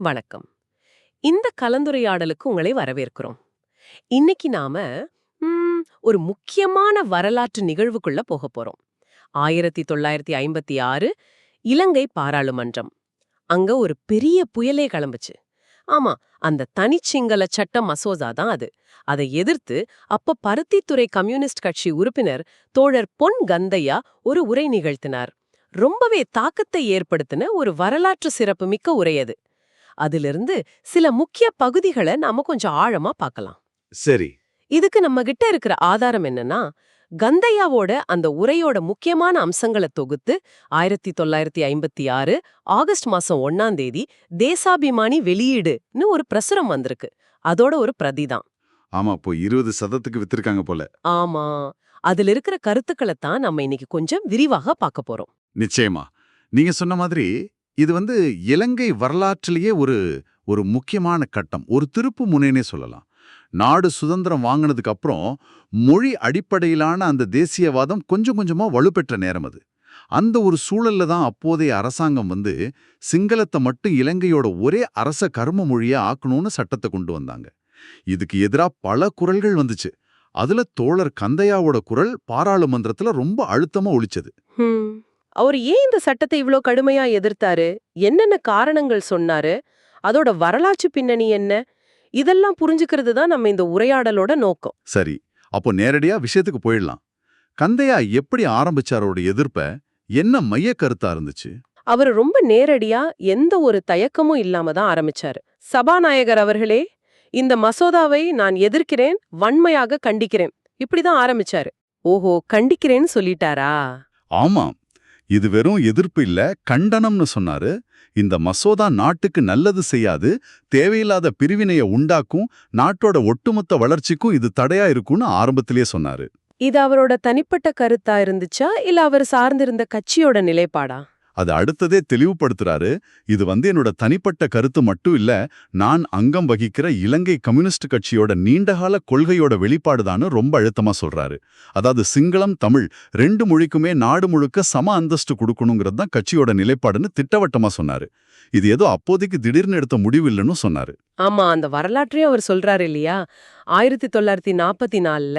வணக்கம். இந்த கலந்துரையாடலுக்கு உங்களை வரவேற்கிறோம். இன்னைக்கு நாம ஒரு முக்கியமான வரலாற்று நிகழ்வுக்குள்ள போக போறோம். ஆயிரத்தி தொள்ளாயிரத்தி ஐம்பத்தி ஆறு இலங்கை பாராளுமன்றம். அங்க ஒரு பெரிய புயலே கிளம்புச்சு. ஆமா அந்த தனிச்சிங்கள சட்ட மசோதா தான் அது. அதை எதிர்த்து அப்ப பருத்தித்துறை கம்யூனிஸ்ட் கட்சி உறுப்பினர் தோழர் பொன் கந்தையா ஒரு உரை நிகழ்த்தினார். ரொம்பவே தாக்கத்தை ஏற்படுத்தின ஒரு வரலாற்று சிறப்புமிக்க உரையது அதிலிருந்து சில முக்கிய பகுதிகளை நாம கொஞ்சம் ஆழமா பார்க்கலாம். சரி. இதுக்கு நம்ம கிட்ட இருக்கிற ஆதாரம் என்னன்னா கந்தையாவோட அந்த உரையோட முக்கியமான அம்சங்களை தொகுத்து ஆயிரத்தி தொள்ளாயிரத்தி ஐம்பத்தி ஆறு ஆகஸ்ட் மாசம் ஒன்னாம் தேதி தேசாபிமானி வெளியீடுன்னு ஒரு பிரசுரம் வந்திருக்கு. அதோட ஒரு பிரதிதான் ஆமா இப்போ இருபது சதத்துக்கு வித்திருக்காங்க போல. ஆமா. அதுல இருக்கிற கருத்துக்களை தான் நம்ம இன்னைக்கு கொஞ்சம் விரிவாக பார்க்க போறோம். நிச்சயமா. நீங்க சொன்ன மாதிரி இது வந்து இலங்கை வரலாற்றிலேயே ஒரு ஒரு முக்கியமான கட்டம். ஒரு திருப்பு முனைனே சொல்லலாம். நாடு சுதந்திரம் வாங்கினதுக்கு அப்புறம் மொழி அடிப்படையிலான அந்த தேசியவாதம் கொஞ்சம் கொஞ்சமா வலுப்பெற்ற நேரம் அது. அந்த ஒரு சூழல்ல தான் அப்போதைய அரசாங்கம் வந்து சிங்களத்தை மட்டும் இலங்கையோட ஒரே அரச கர்ம மொழியை ஆக்கணும்னு சட்டத்தை கொண்டு வந்தாங்க. இதுக்கு எதிரா பல குரல்கள் வந்துச்சு. அதுல தோழர் கந்தையாவோட குரல் பாராளுமன்றத்துல ரொம்ப அழுத்தமா ஒழிச்சது அவர் ஏன் இந்த சட்டத்தை இவ்ளோ கடுமையா எதிர்த்தாரு? என்னென்ன காரணங்கள் சொன்னாரு? அதோட வரலாற்று பின்னணி என்ன? இதெல்லாம் புரிஞ்சுக்கிறது தான் நம்ம இந்த உரையாடலோட நோக்கம். சரி அப்போ நேரடியா விஷயத்துக்கு போயிடலாம். கந்தையா எப்படி ஆரம்பிச்சாரோட எதிர்ப்ப? என்ன மைய கருத்தா இருந்துச்சு? அவர் ரொம்ப நேரடியா எந்த ஒரு தயக்கமும் இல்லாம தான் ஆரம்பிச்சாரு. சபாநாயகர் அவர்களே இந்த மசோதாவை நான் எதிர்க்கிறேன் வன்மையாக கண்டிக்கிறேன். இப்படிதான் ஆரம்பிச்சாரு. ஓஹோ கண்டிக்கிறேன்னு சொல்லிட்டாரா? ஆமாம். இது வெறும் எதிர்ப்பு இல்ல கண்டனம்னு சொன்னாரு. இந்த மசோதா நாட்டுக்கு நல்லது செய்யாது. தேவையில்லாத பிரிவினைய உண்டாக்கும் நாட்டோட ஒட்டுமொத்த வளர்ச்சிக்கும் இது தடையா இருக்கும்னு ஆரம்பத்திலேயே சொன்னாரு. இது அவரோட தனிப்பட்ட கருத்தா இருந்துச்சா? இல்ல அவர் சார்ந்திருந்த கட்சியோட நிலைப்பாடா? அது அடுத்ததே தெளிவுபடுத்துறாரு இது வந்து என்னோட தனிப்பட்ட கருத்து மட்டும் இல்ல நான் அங்கம் வகிக்கிற இலங்கை கம்யூனிஸ்ட் கட்சியோட நீண்டகால கொள்கையோட வெளிப்பாடுதான்னு ரொம்ப அழுத்தமா சொல்றாரு. அதாவது சிங்களம் தமிழ் ரெண்டு மொழிக்குமே நாடு முழுக்க சம அந்தஸ்து கொடுக்கணுங்கிறது தான் கட்சியோட நிலைப்பாடுன்னு திட்டவட்டமா சொன்னாரு. இது ஏதோ அப்போதைக்கு திடீர்னு எடுத்த முடிவு இல்லைன்னு சொன்னாரு. ஆமா அந்த வரலாற்றையும் அவர் சொல்றாரு இல்லையா? ஆயிரத்தி தொள்ளாயிரத்தி நாற்பத்தி நாலுல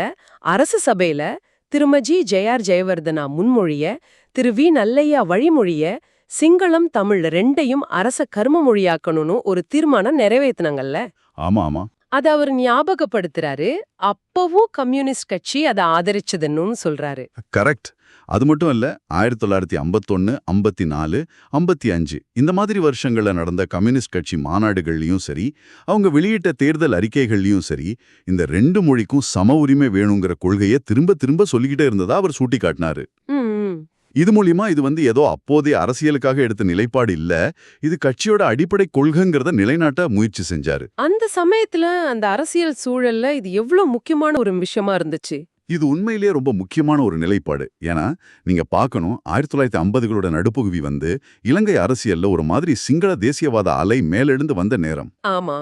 அரசு சபையில திருமஜி ஜெயார் ஜெயவர்தனா முன்மொழிய திரு. வி. நல்லையா வழிமொழிய சிங்களம் தமிழ் ரெண்டையும் அரச கர்ம மொழியாக்கணும்னு ஒரு தீர்மானம் நிறைவேத்தினாங்கல்ல ஆமா ஆமா. அத அவர் ஞாபகப்படுத்துறாரு. அப்பவும் கம்யூனிஸ்ட் கட்சி அதை ஆதரிச்சதுன்னு சொல்றாரு. கரெக்ட். அது மட்டும் இல்ல ஆயிரத்தி தொள்ளாயிரத்தி ஐம்பத்தொன்னு ஐம்பத்தி நாலு ஐம்பத்தி அஞ்சு இந்த மாதிரி வருஷங்கள்ல நடந்த கம்யூனிஸ்ட் கட்சி மாநாடுகள்லயும் சரி அவங்க வெளியிட்ட தேர்தல் அறிக்கைகள்லயும் சரி இந்த ரெண்டு மொழிக்கும் சம உரிமை வேணுங்கிற கொள்கையை திரும்ப திரும்ப சொல்லிக்கிட்டே இருந்ததா அவர் சுட்டி காட்டினாரு. இது மூலியமா இது வந்து ஏதோ அப்போதைய அரசியலுக்காக எடுத்த நிலைப்பாடு இல்ல இது கட்சியோட அடிப்படை கொள்கைங்கிறத நிலைநாட்ட முயற்சி செஞ்சாரு. அந்த சமயத்துல அந்த அரசியல் சூழல்ல இது எவ்வளவு முக்கியமான ஒரு விஷயமா இருந்துச்சு? இது உண்மையிலேயே ரொம்ப முக்கியமான ஒரு நிலைப்பாடு. ஏன்னா நீங்க பார்க்கணும் ஆயிரத்தி தொள்ளாயிரத்தி ஐம்பதுகளோட நடுப்பகுதி வந்து இலங்கை அரசியல்ல ஒரு மாதிரி சிங்கள தேசியவாத அலை மேலெழுந்து வந்த நேரம். ஆமா.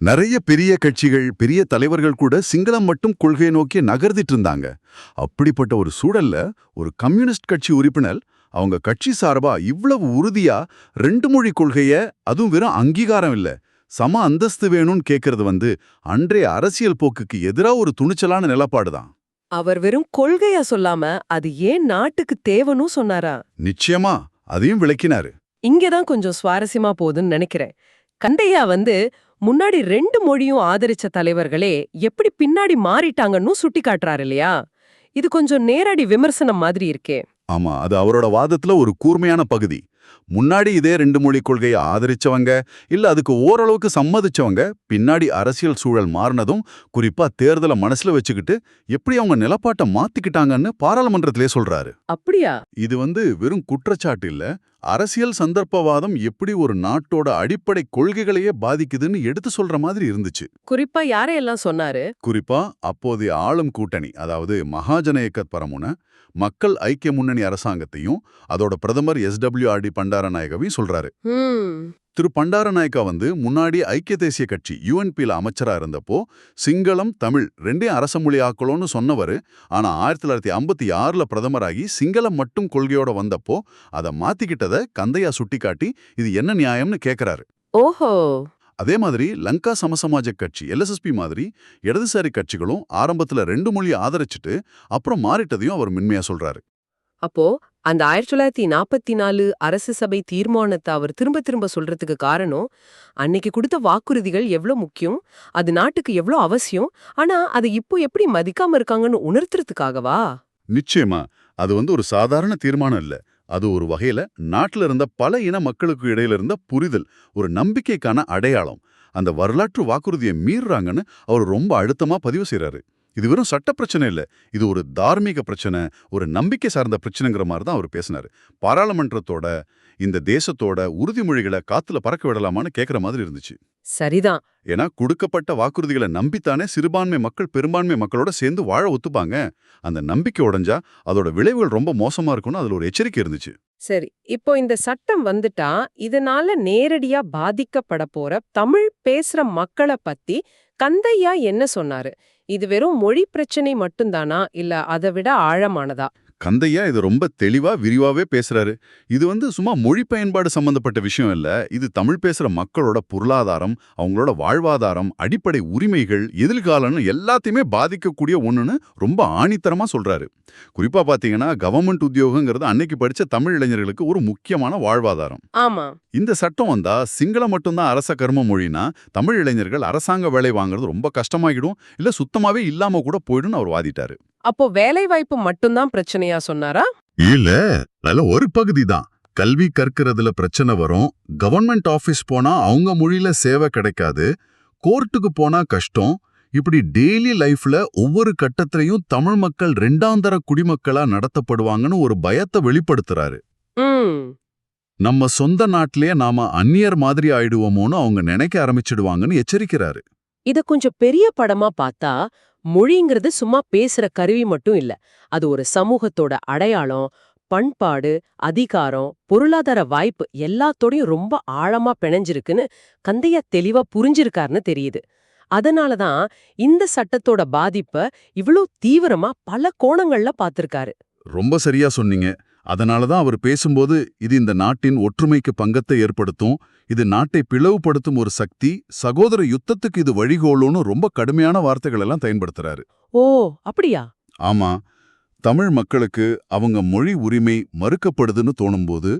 நிறைய பெரிய கட்சிகள் பெரிய தலைவர்கள் கூட சிங்களம் மட்டும் கொள்கையை நோக்கி நகர்த்திட்டு இருந்தாங்க. அப்படிப்பட்ட ஒரு சூழல்ல ஒரு கம்யூனிஸ்ட் கட்சி உறுப்பினர் அவங்க கட்சி சார்பா இவ்வளவு உறுதியா ரெண்டு மொழி கொள்கைய அதுவும் வெறும் அங்கீகாரம் இல்ல சம அந்தஸ்து வேணும்னு கேக்குறது வந்து அன்றைய அரசியல் போக்குக்கு எதிரா ஒரு துணிச்சலான நிலப்பாடுதான். அவர் வெறும் கொள்கையா சொல்லாம அது ஏன் நாட்டுக்கு தேவனும் சொன்னாரா? நிச்சயமா அதையும் விளக்கினாரு. இங்கதான் கொஞ்சம் சுவாரஸ்யமா போகுதுன்னு நினைக்கிறேன். கந்தையா வந்து முன்னாடி ரெண்டு மொழியும் ஆதரிச்ச தலைவர்களே எப்படி பின்னாடி மாறிட்டாங்கன்னு சுட்டி காட்டுறாரு இல்லையா? இது கொஞ்சம் நேரடி விமர்சனம் மாதிரி இருக்கே. ஆமா அது அவரோட வாதத்துல ஒரு கூர்மையான பகுதி. முன்னாடி இதே ரெண்டு மொழி கொள்கையை ஆதரிச்சவங்க இல்ல அதுக்கு ஓரளவுக்கு சம்மதிச்சவங்க பின்னாடி அரசியல் சூழல் மாறினதும் குறிப்பா தேர்தலை மனசுல வச்சுக்கிட்டு எப்படி அவங்க நிலப்பாட்டை மாத்திக்கிட்டாங்கன்னு பாராளுமன்றத்திலே சொல்றாரு. அப்படியா? இது வந்து வெறும் குற்றச்சாட்டு இல்ல. அரசியல் சந்தர்ப்பவாதம் எப்படி ஒரு நாட்டோட அடிப்படை கொள்கைகளையே பாதிக்குதுன்னு எடுத்து சொல்ற மாதிரி இருந்துச்சு. குறிப்பா யாரையெல்லாம் சொன்னாரு? குறிப்பா அப்போதைய ஆளும் கூட்டணி அதாவது மகாஜன இயக்கத் பரமுன மக்கள் ஐக்கிய முன்னணி அரசாங்கத்தையும் அதோட பிரதமர் எஸ்டபிள்யூஆர்டி பண்டாரநாயகவையும் சொல்றாரு. திரு பண்டாரநாயக்கா வந்து முன்னாடி ஐக்கிய தேசிய கட்சி யூஎன்பியில் அமைச்சரா இருந்தப்போ சிங்களம் தமிழ் ரெண்டையும் அரச மொழி ஆக்கணும்னு சொன்னவர். ஆனா ஆயிரத்தி தொள்ளாயிரத்தி ஐம்பத்தி ஆறுல பிரதமராகி சிங்களம் மட்டும் கொள்கையோட வந்தப்போ அதை மாத்திக்கிட்டதை கந்தையா சுட்டிக்காட்டி இது என்ன நியாயம்னு கேக்குறாரு. ஓஹோ. அதே மாதிரி லங்கா சமசமாஜ கட்சி எல்எஸ்எஸ்பி மாதிரி இடதுசாரி கட்சிகளும் ஆரம்பத்துல ரெண்டு மொழியை ஆதரிச்சுட்டு அப்புறம் மாறிட்டதையும் அவர் மென்மையா சொல்றாரு. அப்போ அந்த ஆயிரத்தி தொள்ளாயிரத்தி நாற்பத்தி நாலு அரசு சபை தீர்மானத்தை அவர் திரும்ப திரும்ப சொல்றதுக்கு காரணம் அன்னைக்கு கொடுத்த வாக்குறுதிகள் எவ்வளவு முக்கியம் அது நாட்டுக்கு எவ்வளவு அவசியம் ஆனா அதை இப்போ எப்படி மதிக்காம இருக்காங்கன்னு உணர்த்துறதுக்காகவா? நிச்சயமா அது வந்து ஒரு சாதாரண தீர்மானம் இல்ல. அது ஒரு வகையில நாட்டுல இருந்த பல இன மக்களுக்கு இடையில இருந்த புரிதல் ஒரு நம்பிக்கைக்கான அடையாளம். அந்த வரலாற்று வாக்குறுதியை மீறுறாங்கன்னு அவர் ரொம்ப அழுத்தமா பதிவு செய்றாரு. இது வெறும் சட்ட பிரச்சனை இல்ல இது ஒரு தார்மீக பிரச்சனை ஒரு நம்பிக்கை சார்ந்த பிரச்சனைங்கிற மாதிரி தான் அவர் பேசினார். பாராளுமன்றத்தோட இந்த தேசத்தோட உறுதிமொழிகளை காத்துல பறக்க விடலாமான்னு கேட்குற மாதிரி இருந்துச்சு. சரிதான். ஏன்னா கொடுக்கப்பட்ட வாக்குறுதிகளை நம்பித்தானே சிறுபான்மை மக்கள் பெரும்பான்மை மக்களோட சேர்ந்து வாழ ஒத்துப்பாங்க. அந்த நம்பிக்கை உடைஞ்சா அதோட விளைவுகள் ரொம்ப மோசமா இருக்கும்னு அதுல ஒரு எச்சரிக்கை இருந்துச்சு. சரி இப்போ இந்த சட்டம் வந்துட்டா இதனால நேரடியா பாதிக்கப்பட போற தமிழ் பேசுற மக்களை பத்தி கந்தையா என்ன சொன்னாரு? இது வெறும் மொழி பிரச்சனை மட்டும்தானா? இல்ல அதை விட ஆழமானதா? கந்தையா இது ரொம்ப தெளிவா விரிவாவே பேசுறாரு. இது வந்து சும்மா மொழி பயன்பாடு சம்பந்தப்பட்ட விஷயம் இல்ல. இது தமிழ் பேசுற மக்களோட பொருளாதாரம் அவங்களோட வாழ்வாதாரம் அடிப்படை உரிமைகள் எதிர்காலம்னு எல்லாத்தையுமே பாதிக்கக்கூடிய ஒண்ணுன்னு ரொம்ப ஆணித்தரமா சொல்றாரு. குறிப்பா பாத்தீங்கன்னா கவர்மெண்ட் உத்தியோகங்கிறது அன்னைக்கு படிச்ச தமிழ் இளைஞர்களுக்கு ஒரு முக்கியமான வாழ்வாதாரம். ஆமா. இந்த சட்டம் வந்தா சிங்களம் மட்டும்தான் அரச கர்ம மொழினா தமிழ் இளைஞர்கள் அரசாங்க வேலை வாங்குறது ரொம்ப கஷ்டமாகிடும் இல்ல சுத்தமாவே இல்லாம கூட போயிடும்னு அவர் வாதிட்டாரு. அப்போ வேலை வாய்ப்பு மட்டும்தான் பிரச்சனையா சொன்னாரா? இல்ல அதுல ஒரு பகுதி தான் கல்வி கற்கிறதுல பிரச்சனை வரும். கவர்மெண்ட் ஆபீஸ் போனா அவங்க மொழியில சேவை கிடைக்காது. கோர்ட்டுக்கு போனா கஷ்டம். இப்படி டெய்லி லைஃப்ல ஒவ்வொரு கட்டத்திலையும் தமிழ் மக்கள் ரெண்டாந்தர குடிமக்களா நடத்தப்படுவாங்கன்னு ஒரு பயத்தை வெளிப்படுத்துறாரு. நம்ம சொந்த நாட்டிலேயே நாம அந்நியர் மாதிரி ஆயிடுவோமோன்னு அவங்க நினைக்க ஆரம்பிச்சிடுவாங்கன்னு எச்சரிக்கிறாரு. இத கொஞ்சம் பெரிய படமா பார்த்தா மொழிங்கிறது சும்மா பேசுற கருவி மட்டும் இல்ல. அது ஒரு சமூகத்தோட அடையாளம் பண்பாடு அதிகாரம் பொருளாதார வாய்ப்பு எல்லாத்தோடையும் ரொம்ப ஆழமா பிணைஞ்சிருக்குன்னு கந்தையா தெளிவா புரிஞ்சிருக்காருன்னு தெரியுது. அதனாலதான் இந்த சட்டத்தோட பாதிப்ப இவ்ளோ தீவிரமா பல கோணங்கள்ல பார்த்திருக்காரு ரொம்ப சரியா சொன்னீங்க. அதனால தான் அவர் பேசும்போது இது இந்த நாட்டின் ஒற்றுமைக்கு பங்கத்தை ஏற்படுத்தும் இது நாட்டை பிளவுபடுத்தும் ஒரு சக்தி சகோதர யுத்தத்துக்கு இது வழிகோலும்னு ரொம்ப கடுமையான வார்த்தைகள் எல்லாம் பயன்படுத்துறாரு. ஓ அப்படியா? ஆமா. தமிழ் மக்களுக்கு அவங்க மொழி உரிமை மறுக்கப்படுதுன்னு தோணும்போது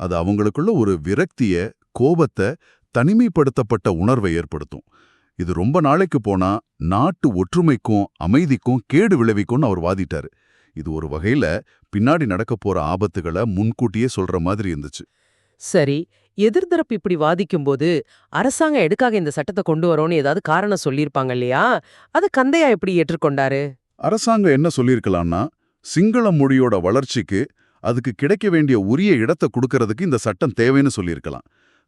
அது அவங்களுக்குள்ள ஒரு விரக்திய கோபத்தை தனிமைப்படுத்தப்பட்ட உணர்வை ஏற்படுத்தும். இது ரொம்ப நாளைக்கு போனா நாட்டு ஒற்றுமைக்கும் அமைதிக்கும் கேடு விளைவிக்கும்னு அவர் வாதிட்டாரு. இது ஒரு வகையில பின்னாடி நடக்க போற ஆபத்துகளை முன்கூட்டியே சொல்ற மாதிரி இருந்துச்சு. சரி எதிர்தரப்பு இப்படி வாதிக்கும்போது அரசாங்கம் எதுக்காக இந்த சட்டத்தை கொண்டு வரோன்னு ஏதாவது காரணம் சொல்லியிருப்பாங்க இல்லையா? அது கந்தையா எப்படி ஏற்றுக்கொண்டாரு? அரசாங்கம் என்ன சொல்லியிருக்கலாம்னா சிங்கள மொழியோட வளர்ச்சிக்கு அதுக்கு கிடைக்க வேண்டிய உரிய இடத்தை கொடுக்கறதுக்கு இந்த சட்டம் தேவைன்னு சொல்லியிருக்கலாம்.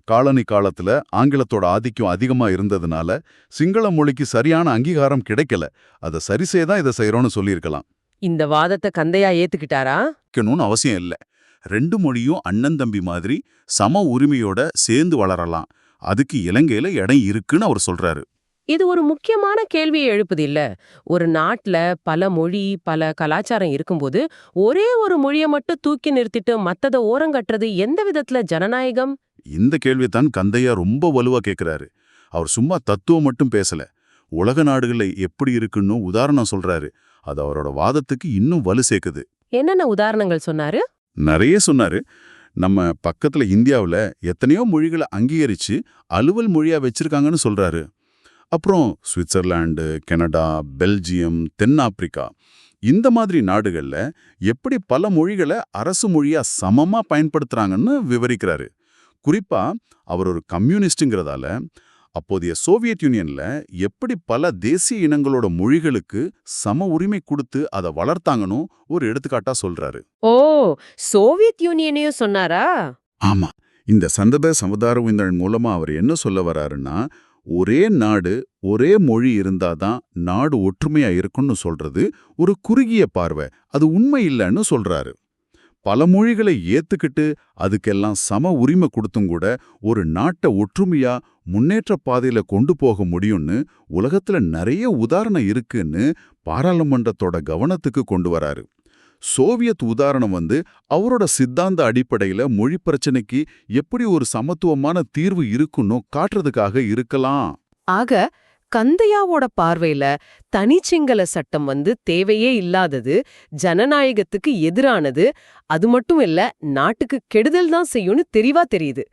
காலனி காலத்துல ஆங்கிலத்தோட ஆதிக்கம் அதிகமா இருந்ததுனால சிங்கள மொழிக்கு சரியான அங்கீகாரம் கிடைக்கல. அதை சரி செய்யதான் இதை செய்யறோம்னு சொல்லியிருக்கலாம். இந்த வாதத்தை கந்தையா ஏத்துக்கிட்டாரா? வைக்கணும்னு அவசியம் இல்ல. ரெண்டு மொழியும் அண்ணன் தம்பி மாதிரி சம உரிமையோட சேர்ந்து வளரலாம். அதுக்கு இலங்கையில இடம் இருக்குன்னு அவர் சொல்றாரு. இது ஒரு முக்கியமான கேள்வியை எழுப்புது இல்ல. ஒரு நாட்டுல பல மொழி பல கலாச்சாரம் இருக்கும்போது ஒரே ஒரு மொழியை மட்டும் தூக்கி நிறுத்திட்டு மத்தத ஓரங்கட்டுறது எந்த விதத்துல ஜனநாயகம்? இந்த கேள்வியைத்தான் கந்தையா ரொம்ப வலுவா கேக்குறாரு. அவர் சும்மா தத்துவம் மட்டும் பேசல. உலக நாடுகள்ல எப்படி இருக்குன்னு உதாரணம் சொல்றாரு. அது அவரோட வாதத்துக்கு இன்னும் வலு சேர்க்குது. என்னென்ன உதாரணங்கள் சொன்னாரு? நிறைய சொன்னாரு. நம்ம பக்கத்துல இந்தியாவுல எத்தனையோ மொழிகளை அங்கீகரிச்சு அலுவல் மொழியா வச்சிருக்காங்கன்னு சொல்றாரு. அப்புறம் சுவிட்சர்லாந்து கனடா பெல்ஜியம் தென்னாப்பிரிக்கா இந்த மாதிரி நாடுகள்ல எப்படி பல மொழிகளை அரசு மொழியா சமமா பயன்படுத்துறாங்கன்னு விவரிக்கிறாரு. குறிப்பா அவர் ஒரு கம்யூனிஸ்டுங்கிறதால அப்போதைய சோவியத் யூனியன்ல எப்படி பல தேசிய இனங்களோட மொழிகளுக்கு சம உரிமை கொடுத்து அதை வளர்த்தாங்கன்னு ஒரு எடுத்துக்காட்டா சொல்றாரு. ஓ சோவியத் யூனியனையும் சொன்னாரா? ஆமா. இந்த சந்தத சமுதார மூலமா அவர் என்ன சொல்ல வராருன்னா ஒரே நாடு ஒரே மொழி இருந்தாதான் நாடு ஒற்றுமையா இருக்கும்னு சொல்றது ஒரு குறுகிய பார்வை. அது உண்மை இல்லைன்னு சொல்றாரு. பல மொழிகளை ஏத்துக்கிட்டு அதுக்கெல்லாம் சம உரிமை கொடுத்தும் கூட ஒரு நாட்டை ஒற்றுமையா முன்னேற்ற பாதையில கொண்டு போக முடியும்னு உலகத்துல நிறைய உதாரணம் இருக்குன்னு பாராளுமன்றத்தோட கவனத்துக்கு கொண்டு வராரு. சோவியத் உதாரணம் வந்து அவரோட சித்தாந்த அடிப்படையில மொழி பிரச்சனைக்கு எப்படி ஒரு சமத்துவமான தீர்வு இருக்குன்னு காட்டுறதுக்காக இருக்கலாம். ஆக கந்தையாவோட பார்வையில தனிச்சிங்கள சட்டம் வந்து தேவையே இல்லாதது ஜனநாயகத்துக்கு எதிரானது அது மட்டும் இல்ல நாட்டுக்கு கெடுதல் தான் செய்யும்னு தெளிவா தெரியுது.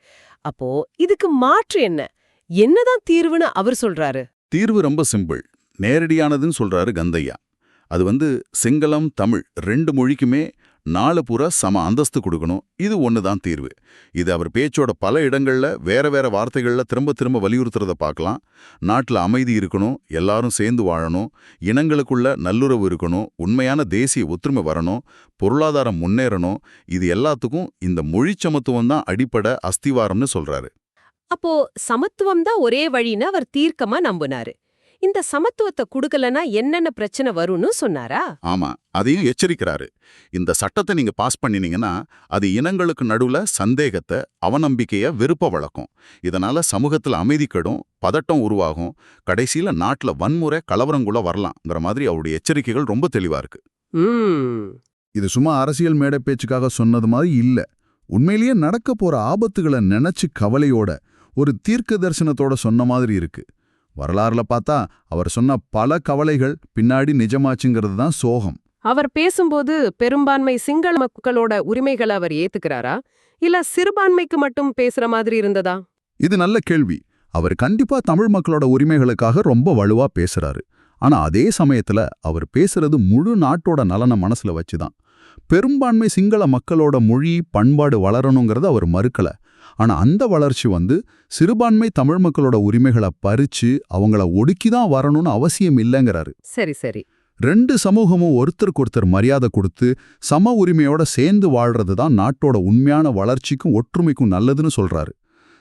அப்போ இதுக்கு மாற்று என்ன? என்னதான் தீர்வுன்னு அவர் சொல்றாரு? தீர்வு ரொம்ப சிம்பிள். நேரடியானதுன்னு சொல்றாரு கந்தையா. அது வந்து சிங்களம் தமிழ் ரெண்டு மொழிக்குமே நாலு புற சம அந்தஸ்து கொடுக்கணும். இது ஒன்று தான் தீர்வு. இது அவர் பேச்சோட பல இடங்கள்ல வேற வேற வார்த்தைகள்ல திரும்ப திரும்ப வலியுறுத்துறத பார்க்கலாம். நாட்டில் அமைதி இருக்கணும் எல்லாரும் சேர்ந்து வாழணும் இனங்களுக்குள்ள நல்லுறவு இருக்கணும் உண்மையான தேசிய ஒற்றுமை வரணும் பொருளாதாரம் முன்னேறணும் இது எல்லாத்துக்கும் இந்த மொழி சமத்துவம் தான் அடிப்படை அஸ்திவாரம்னு சொல்றாரு. அப்போ சமத்துவம் தான் ஒரே வழின்னு அவர் தீர்க்கமா நம்புனாரு. இந்த சமத்துவத்தை குடுக்கலனா என்னென்ன பிரச்சனை வரும்னு சொன்னாரா? ஆமா அதையும் எச்சரிக்கிறாரு. இந்த சட்டத்தை நீங்க பாஸ் பண்ணினீங்கன்னா அது இனங்களுக்கு நடுவுல சந்தேகத்தை அவநம்பிக்கைய வெறுப்ப வளர்க்கும். இதனால சமூகத்துல அமைதி கெடும் பதட்டம் உருவாகும். கடைசியில நாட்டுல வன்முறை கலவரங்குள்ள வரலாம்ங்கிற மாதிரி அவருடைய எச்சரிக்கைகள் ரொம்ப தெளிவா இருக்கு. ம். இது சும்மா அரசியல் மேடை பேச்சுக்காக சொன்னது மாதிரி இல்ல. உண்மையிலேயே நடக்க போற ஆபத்துகளை நினைச்சு கவலையோட ஒரு தீர்க்க தரிசனத்தோட சொன்ன மாதிரி இருக்கு. வரலாறுல பார்த்தா அவர் சொன்ன பல கவலைகள் பின்னாடி நிஜமாச்சுங்கிறது தான் சோகம். அவர் பேசும்போது பெரும்பான்மை சிங்கள மக்களோட உரிமைகளை அவர் ஏத்துக்கிறாரா? இல்ல சிறுபான்மைக்கு மட்டும் பேசுற மாதிரி இருந்ததா? இது நல்ல கேள்வி. அவர் கண்டிப்பா தமிழ் மக்களோட உரிமைகளுக்காக ரொம்ப வலுவா பேசுறாரு. ஆனா அதே சமயத்துல அவர் பேசுறது முழு நாட்டோட நலனை மனசுல வச்சுதான். பெரும்பான்மை சிங்கள மக்களோட மொழி பண்பாடு வளரணுங்கிறத அவர் மறுக்கல. ஆனா அந்த வளர்ச்சி வந்து சிறுபான்மை தமிழ் மக்களோட உரிமைகளை பறிச்சு அவங்கள ஒடுக்கி தான் வரணும்னு அவசியம் இல்லைங்கிறாரு. சரி சரி. ரெண்டு சமூகமும் ஒருத்தருக்கு ஒருத்தர் மரியாதை கொடுத்து சம உரிமையோட சேர்ந்து வாழ்றது தான் நாட்டோட உண்மையான வளர்ச்சிக்கும் ஒற்றுமைக்கும் நல்லதுன்னு சொல்றாரு.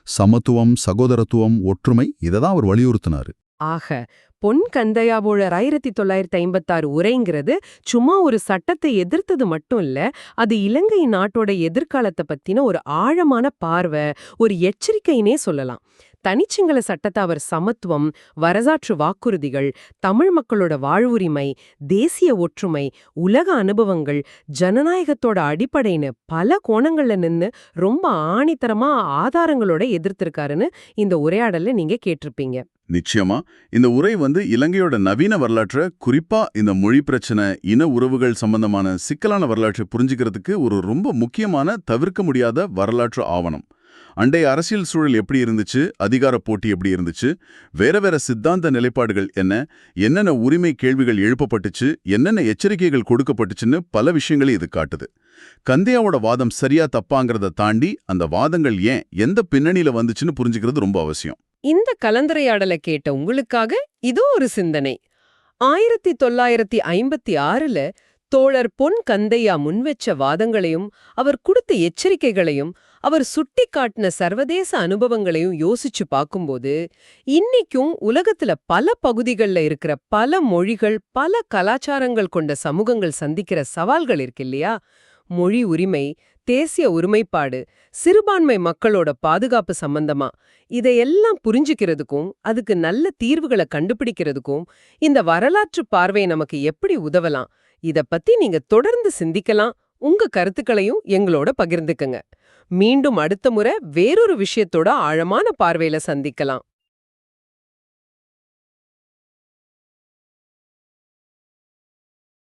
சமத்துவம் சகோதரத்துவம் ஒற்றுமை இதை தான் அவர் வலியுறுத்தினாரு. ஆக பொன் கந்தையாவோட ஆயிரத்தி தொள்ளாயிரத்தி ஐம்பத்தாறு உரைங்கிறது சும்மா ஒரு சட்டத்தை எதிர்த்தது மட்டும் இல்ல அது இலங்கை நாட்டோட எதிர்காலத்தை பத்தின ஒரு ஆழமான பார்வை ஒரு எச்சரிக்கைனே சொல்லலாம். தனிச்சிங்கள சட்டத்தை அவர் சமத்துவம் வரலாற்று வாக்குறுதிகள் தமிழ் மக்களோட வாழ்வுரிமை தேசிய ஒற்றுமை உலக அனுபவங்கள் ஜனநாயகத்தோட அடிப்படைன்னு பல கோணங்கள்ல நின்னு ரொம்ப ஆணித்தரமா ஆதாரங்களோட எதிர்த்திருக்காருன்னு இந்த உரையாடல நீங்க கேட்டிருப்பீங்க. நிச்சயமா இந்த உரை வந்து இலங்கையோட நவீன வரலாற்றை குறிப்பா இந்த மொழி பிரச்சனை இன உறவுகள் சம்பந்தமான சிக்கலான வரலாற்றை புரிஞ்சுக்கிறதுக்கு ஒரு ரொம்ப முக்கியமான தவிர்க்க முடியாத வரலாற்று ஆவணம். அண்டைய அரசியல் சூழல் எப்படி இருந்துச்சு அதிகார போட்டி எப்படி இருந்துச்சு வேற வேற சித்தாந்த நிலைப்பாடுகள் என்ன என்னென்ன உரிமை கேள்விகள் எழுப்பப்பட்டுச்சு என்னென்ன எச்சரிக்கைகள் கொடுக்கப்பட்டுச்சுன்னு பல விஷயங்களை இது காட்டுது. கந்தையாவோட வாதம் சரியா தப்பாங்கிறத தாண்டி அந்த வாதங்கள் ஏன் எந்த பின்னணியில வந்துச்சுன்னு புரிஞ்சுக்கிறது ரொம்ப அவசியம். இந்த கலந்துரையாடலை கேட்ட உங்களுக்காக இதோ ஒரு சிந்தனை. ஆயிரத்தி தொள்ளாயிரத்தி ஐம்பத்தி ஆறுல தோழர் பொன் கந்தையா முன்வெச்ச வாதங்களையும் அவர் கொடுத்த எச்சரிக்கைகளையும் அவர் சுட்டிக்காட்டின சர்வதேச அனுபவங்களையும் யோசிச்சு பார்க்கும்போது இன்னிக்கும் உலகத்துல பல பகுதிகள்ல இருக்கிற பல மொழிகள் பல கலாச்சாரங்கள் கொண்ட சமூகங்கள் சந்திக்கிற சவால்கள் இருக்கு இல்லையா? மொழி உரிமை தேசிய ஒருமைப்பாடு சிறுபான்மை மக்களோட பாதுகாப்பு சம்பந்தமா இதையெல்லாம் புரிஞ்சுக்கிறதுக்கும் அதுக்கு நல்ல தீர்வுகளை கண்டுபிடிக்கிறதுக்கும் இந்த வரலாற்று பார்வை நமக்கு எப்படி உதவலாம் இத பத்தி நீங்க தொடர்ந்து சிந்திக்கலாம். உங்க கருத்துக்களையும் எங்களோட பகிர்ந்துக்கங்க. மீண்டும் அடுத்த முறை வேறொரு விஷயத்தோட ஆழமான பார்வையில சந்திக்கலாம்.